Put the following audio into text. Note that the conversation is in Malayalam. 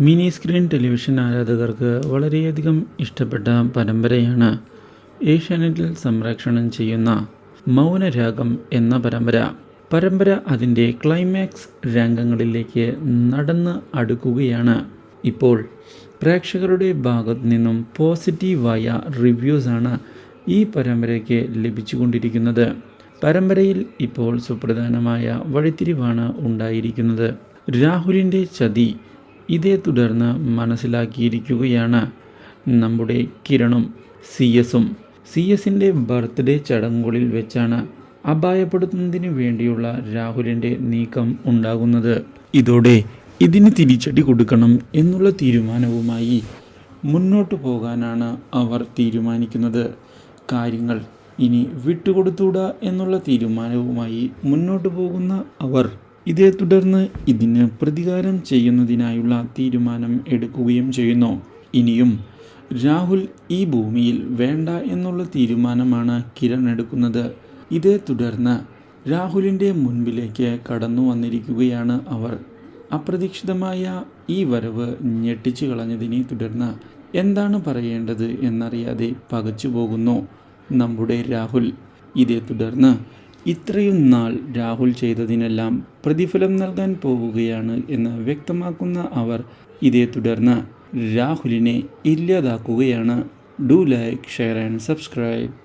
മിനി സ്ക്രീൻ ടെലിവിഷൻ ആരാധകർക്ക് വളരെയധികം ഇഷ്ടപ്പെട്ട പരമ്പരയാണ് ഏഷ്യാനെറ്റിൽ സംപ്രേക്ഷണം ചെയ്യുന്ന മൗനരാഗം എന്ന പരമ്പര. പരമ്പര അതിന്റെ ക്ലൈമാക്സ് രംഗങ്ങളിലേക്ക് നടന്ന് അടുക്കുകയാണ്. ഇപ്പോൾ പ്രേക്ഷകരുടെ ഭാഗത്തു നിന്നും പോസിറ്റീവായ റിവ്യൂസാണ് ഈ പരമ്പരയ്ക്ക് ലഭിച്ചുകൊണ്ടിരിക്കുന്നത്. പരമ്പരയിൽ ഇപ്പോൾ സുപ്രധാനമായ വഴിത്തിരിവാണ് ഉണ്ടായിരിക്കുന്നത്. രാഹുലിന്റെ ചതി ഇതേ തുടർന്ന് മനസ്സിലാക്കിയിരിക്കുകയാണ് നമ്മുടെ കിരണും സി എസും. സി എസിന്റെ ബർത്ത്ഡേ ചടങ്ങുകളിൽ വെച്ചാണ് അപായപ്പെടുത്തുന്നതിന് വേണ്ടിയുള്ള രാഹുലിന്റെ നീക്കം ഉണ്ടാകുന്നത്. ഇതോടെ ഇതിന് തിരിച്ചടി കൊടുക്കണം എന്നുള്ള തീരുമാനവുമായി മുന്നോട്ട് പോകാനാണ് അവർ തീരുമാനിക്കുന്നത്. കാര്യങ്ങൾ ഇനി വിട്ടുകൊടുത്തൂടാ എന്നുള്ള തീരുമാനവുമായി മുന്നോട്ട് പോകുന്ന അവർ ഇതേ തുടർന്ന് ഇതിന് പ്രതികാരം ചെയ്യുന്നതിനായുള്ള തീരുമാനം എടുക്കുകയും ചെയ്യുന്നു. ഇനിയും രാഹുൽ ഈ ഭൂമിയിൽ വേണ്ട എന്നുള്ള തീരുമാനമാണ് കിരൺ എടുക്കുന്നത്. ഇതേ തുടർന്ന് രാഹുലിന്റെ മുൻപിലേക്ക് കടന്നു വന്നിരിക്കുകയാണ് അവർ. അപ്രതീക്ഷിതമായ ഈ വരവ് ഞെട്ടിച്ചു കളഞ്ഞതിനെ തുടർന്ന് എന്താണ് പറയേണ്ടത് എന്നറിയാതെ പകച്ചു പോകുന്നു നമ്മുടെ രാഹുൽ. ഇതേ തുടർന്ന് ഇത്രയും നാൾ രാഹുൽ ചെയ്തതിനെല്ലാം പ്രതിഫലം നൽകാൻ പോവുകയാണ് എന്ന് വ്യക്തമാക്കുന്ന അവർ ഇതേ തുടർന്ന് രാഹുലിനെ ഇല്ലാതാക്കുകയാണ്. Do like share and subscribe.